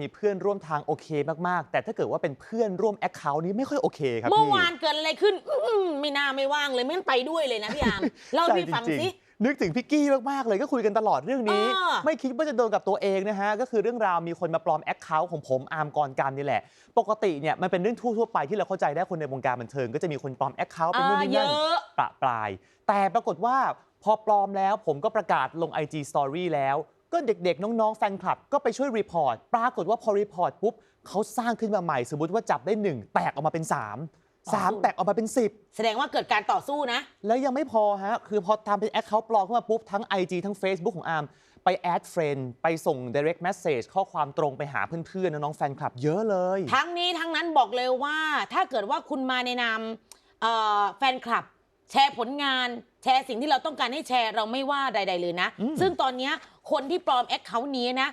มีเพื่อนร่วมทางโอเคมาก ๆ แต่ถ้าเกิดว่าเป็นเพื่อนร่วมแอคเคาท์นี้ไม่ค่อยโอเคครับเมื่อพี่วานเกิดอะไรขึ้นอื้อหือไม่น่าไม่ว่างเลยไม่งั้นไปด้วยเลยนะพี่อามเล่าให้พี่ฟังใช่จริสิๆนึกถึงพี่กี้มาก ๆ เลยก็คุยกันตลอดเรื่องนี้ เออ ไม่คิดว่าจะโดนกับตัวเองนะฮะ ก็คือเรื่องราวมีคนมาปลอมแอคเคาท์ของผมอาร์มกรกันนี่แหละ ปกติเนี่ยมันเป็นเรื่องทั่ว ๆ ไปที่เราเข้าใจได้คนในวงการบันเทิงก็จะมีคนปลอมแอคเคาท์เป็นนู่นนี่เยนั่น อะประปราย แต่ปรากฏว่าพอปลอมแล้วผมก็ประกาศลง IG Story แล้ว ก็เด็กๆ น้องๆ แฟนคลับ ก็ไปช่วยรีพอร์ต ปรากฏว่าพอรีพอร์ตปุ๊บเขาสร้างขึ้นมาใหม่ สมมติว่าจับได้ 1 แตกออกมาเป็น 3 3 แตกออกมาเป็น 10 แสดงว่าเกิดการต่อสู้นะ แล้วยังไม่พอฮะ คือพอทำเป็นแอคเคาท์ปลอมขึ้นมาปุ๊บ ทั้ง IG ทั้ง Facebook ของอาร์มไปแอดเฟรนด์ไปส่ง direct message ข้อความตรงไปหาเพื่อนๆน้องๆแฟนคลับเยอะเลย ทั้งนี้ทั้งนั้นบอกเลยว่า ถ้าเกิดว่าคุณมาในนามเอ่อแฟนคลับ แชร์ผลงาน แชร์สิ่งที่เราต้องการให้แชร์เราไม่ว่าใด ๆ เลยนะอืมซึ่งตอนเนี้ยคนที่ปลอมแอคเคาท์นี้นะ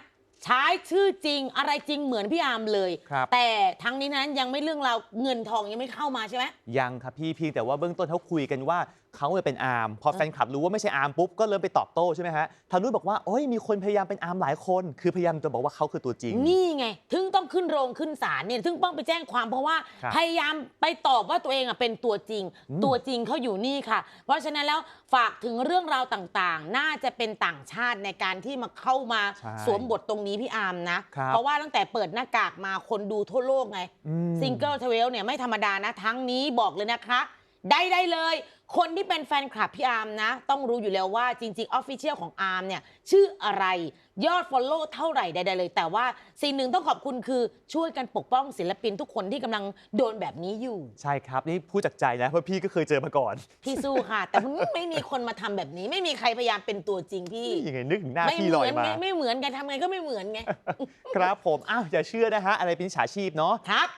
ใช้ชื่อจริงอะไรจริงเหมือนพี่อาร์มเลย ครับ แต่ทั้งนี้นั้นยังไม่เรื่องราวเงินทองยังไม่เข้ามาใช่ไหม ยังครับพี่เพียงแต่ว่าเบื้องต้นเขาคุยกันว่าเขาเนี่ยเป็นอาร์มพอแฟนคลับรู้ว่าไม่ใช่อาร์มปุ๊บก็เริ่มไปตอบโต้ใช่ไหมฮะทางนู้นบอกว่าโอ้ยมีคนพยายามเป็นอาร์มหลายคน คือพยายามจะบอกว่าเขาคือตัวจริง นี่ไง ถึงต้องขึ้นโรงขึ้นศาลเนี่ยถึงต้องไปแจ้งความเพราะว่าครับพยายามไปตอบว่าตัวเองอะเป็นตัวจริง อืม ตัวจริงเขาอยู่นี่ค่ะ เพราะฉะนั้นแล้วฝากถึงเรื่องราวต่างๆ น่าจะเป็นต่างชาติในการที่มาเข้ามาใช่ สวมบทตรงนี้พี่อาร์มนะครับเพราะว่าตั้งแต่เปิดหน้ากากมาคนดูทั่วโลกไงอืมซิงเกิลทเวลเนี่ยไม่ธรรมดานะ ทั้งนี้บอกเลยนะคะ ได้ได้เลย คนที่เป็นแฟนคลับพี่อาร์มนะ ต้องรู้อยู่แล้วว่าจริงๆออฟฟิเชียลของอาร์มเนี่ย ชื่ออะไรยอด Follow เท่าไหร่ใดๆเลย แต่ว่าสิ่งหนึ่งต้องขอบคุณคือช่วยกันปกป้องศิลปินทุกคนที่กำลังโดนแบบนี้อยู่ ใช่ครับ นี่พูดจากใจนะ เพราะพี่ก็เคยเจอมาก่อนพี่สู้ค่ะ แต่มันไม่มีคนมาทำแบบนี้ ไม่มีใครพยายามเป็นตัวจริงพี่ ยังไงนึกถึงหน้าไม่พี่เหลอมืยอนมา ไงไม่เหมือนกันทำไงก็ไม่เหมือนไง ครับผม อ้าว อย่าเชื่อนะฮะ อะไรเป็นมิจฉาชีพเนาะ ครับ